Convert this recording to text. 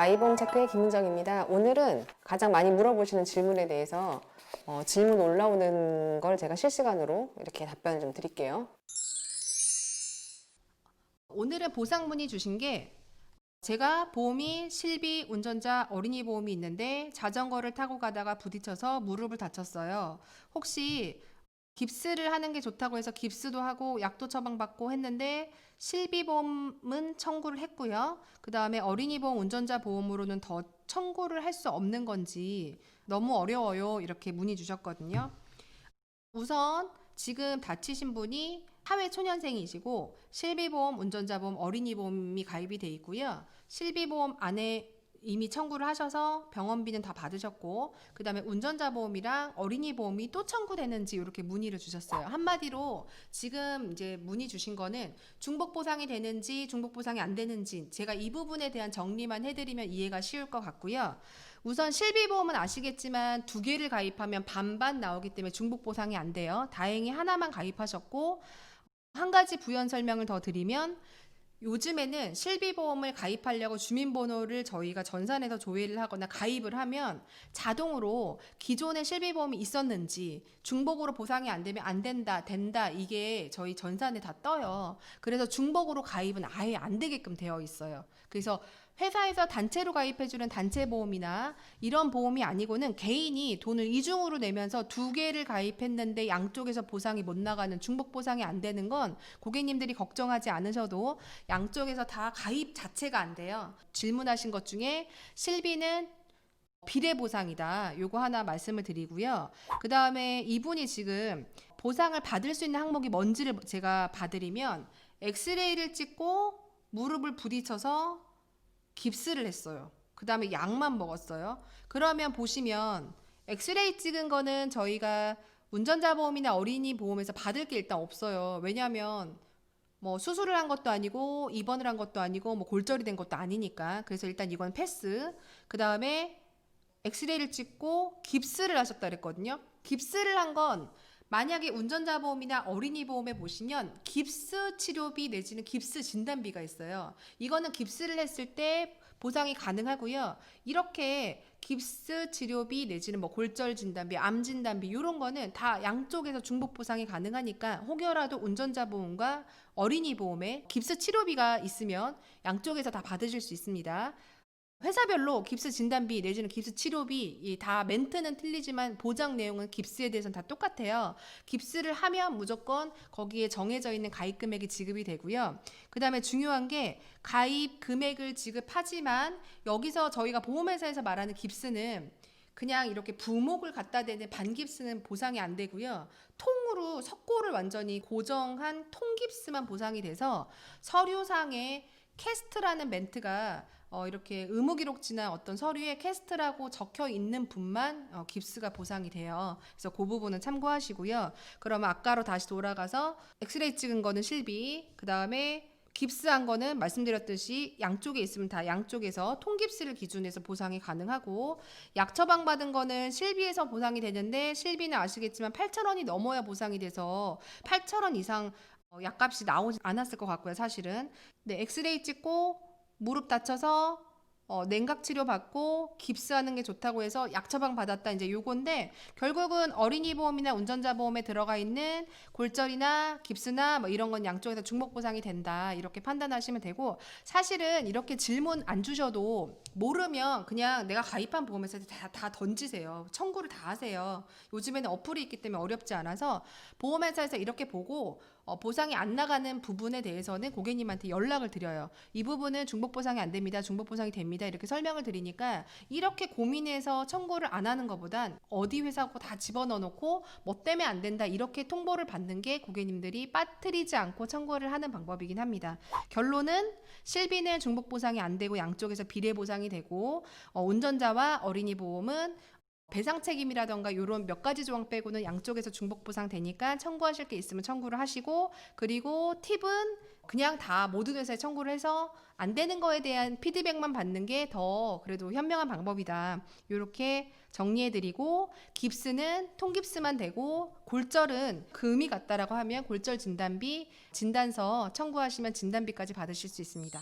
마이보험 체크의 김은정입니다. 오늘은 가장 많이 물어보시는 질문에 대해서 어, 질문 올라오는 걸 제가 실시간으로 이렇게 답변을 좀 드릴게요. 오늘은 보상 문의 주신 게 제가 보험이 실비 운전자 어린이 보험이 있는데 자전거를 타고 가다가 부딪혀서 무릎을 다쳤어요. 혹시 깁스를 하는 게 좋다고 해서 깁스도 하고 약도 처방받고 했는데 실비 보험은 청구를 했고요. 그 다음에 어린이 보험 운전자 보험으로는 더 청구를 할 수 없는 건지 너무 어려워요. 이렇게 문의 주셨거든요. 우선 지금 다치신 분이 사회 초년생이시고 실비보험, 운전자보험, 어린이보험이 가입이 돼 있고요. 실비보험 안에 이미 청구를 하셔서 병원비는 다 받으셨고 그 다음에 운전자 보험이랑 어린이 보험이 또 청구되는지 이렇게 문의를 주셨어요. 한마디로 지금 이제 문의 주신 거는 중복 보상이 되는지 중복 보상이 안 되는지 제가 이 부분에 대한 정리만 해드리면 이해가 쉬울 것 같고요. 우선 실비보험은 아시겠지만 두 개를 가입하면 반반 나오기 때문에 중복 보상이 안 돼요. 다행히 하나만 가입하셨고 한 가지 부연 설명을 더 드리면 요즘에는 실비보험을 가입하려고 주민번호를 저희가 전산에서 조회를 하거나 가입을 하면 자동으로 기존에 실비보험이 있었는지 중복으로 보상이 안 되면 안 된다, 된다 이게 저희 전산에 다 떠요. 그래서 중복으로 가입은 아예 안 되게끔 되어 있어요. 그래서 회사에서 단체로 가입해주는 단체 보험이나 이런 보험이 아니고는 개인이 돈을 이중으로 내면서 두 개를 가입했는데 양쪽에서 보상이 못 나가는 중복 보상이 안 되는 건 고객님들이 걱정하지 않으셔도 양쪽에서 다 가입 자체가 안 돼요. 질문하신 것 중에 실비는 비례 보상이다. 요거 하나 말씀을 드리고요. 그 다음에 이분이 지금 보상을 받을 수 있는 항목이 뭔지를 제가 봐드리면 엑스레이를 찍고 무릎을 부딪혀서 깁스를 했어요. 그 다음에 약만 먹었어요. 그러면 보시면 엑스레이 찍은 거는 저희가 운전자 보험이나 어린이 보험에서 받을 게 일단 없어요. 왜냐하면 뭐 수술을 한 것도 아니고 입원을 한 것도 아니고 뭐 골절이 된 것도 아니니까 그래서 일단 이건 패스. 그 다음에 엑스레이를 찍고 깁스를 하셨다 그랬거든요. 깁스를 한 건 만약에 운전자 보험이나 어린이 보험에 보시면 깁스 치료비 내지는 깁스 진단비가 있어요. 이거는 깁스를 했을 때 보상이 가능하고요. 이렇게 깁스 치료비 내지는 뭐 골절 진단비, 암 진단비 이런 거는 다 양쪽에서 중복 보상이 가능하니까 혹여라도 운전자 보험과 어린이 보험에 깁스 치료비가 있으면 양쪽에서 다 받으실 수 있습니다. 회사별로 깁스 진단비 내지는 깁스 치료비 이다 멘트는 틀리지만 보장 내용은 깁스에 대해서는 다 똑같아요. 깁스를 하면 무조건 거기에 정해져 있는 가입 금액이 지급이 되고요. 그다음에 중요한 게 가입 금액을 지급하지만 여기서 저희가 보험회사에서 말하는 깁스는 그냥 이렇게 부목을 갖다 대는 반깁스는 보상이 안 되고요. 통으로 석고를 완전히 고정한 통깁스만 보상이 돼서 서류상에 캐스트라는 멘트가 어, 이렇게 의무 기록지나 어떤 서류에 캐스트라고 적혀 있는 분만 어, 깁스가 보상이 돼요. 그래서 그 부분은 참고하시고요. 그러면 아까로 다시 돌아가서 엑스레이 찍은 거는 실비, 그 다음에 깁스한 거는 말씀드렸듯이 양쪽에 있으면 다 양쪽에서 통깁스를 기준해서 보상이 가능하고 약 처방 받은 거는 실비에서 보상이 되는데 실비는 아시겠지만 8,000원이 넘어야 보상이 돼서 8,000원 이상 어, 약값이 나오지 않았을 것 같고요, 사실은. 네, 엑스레이 찍고 무릎 다쳐서 어, 냉각 치료 받고 깁스하는 게 좋다고 해서 약 처방 받았다. 이제 요건데 결국은 어린이 보험이나 운전자 보험에 들어가 있는 골절이나 깁스나 뭐 이런 건 양쪽에서 중복 보상이 된다. 이렇게 판단하시면 되고 사실은 이렇게 질문 안 주셔도 모르면 그냥 내가 가입한 보험에서 다, 다 던지세요. 청구를 다 하세요. 요즘에는 어플이 있기 때문에 어렵지 않아서 보험회사에서 이렇게 보고 어, 보상이 안 나가는 부분에 대해서는 고객님한테 연락을 드려요. 이 부분은 중복 보상이 안 됩니다. 중복 보상이 됩니다. 이렇게 설명을 드리니까 이렇게 고민해서 청구를 안 하는 것보단 어디 회사고 다 집어넣어 놓고 뭐 때문에 안 된다 이렇게 통보를 받는 게 고객님들이 빠뜨리지 않고 청구를 하는 방법이긴 합니다. 결론은 실비는 중복 보상이 안 되고 양쪽에서 비례 보상이 되고 어, 운전자와 어린이 보험은 배상 책임이라던가 이런 몇 가지 조항 빼고는 양쪽에서 중복 보상 되니까 청구하실 게 있으면 청구를 하시고 그리고 팁은 그냥 다 모든 회사에 청구를 해서 안 되는 거에 대한 피드백만 받는 게 더 그래도 현명한 방법이다. 이렇게 정리해 드리고 깁스는 통깁스만 되고 골절은 금이 같다라고 하면 골절 진단비 진단서 청구하시면 진단비까지 받으실 수 있습니다.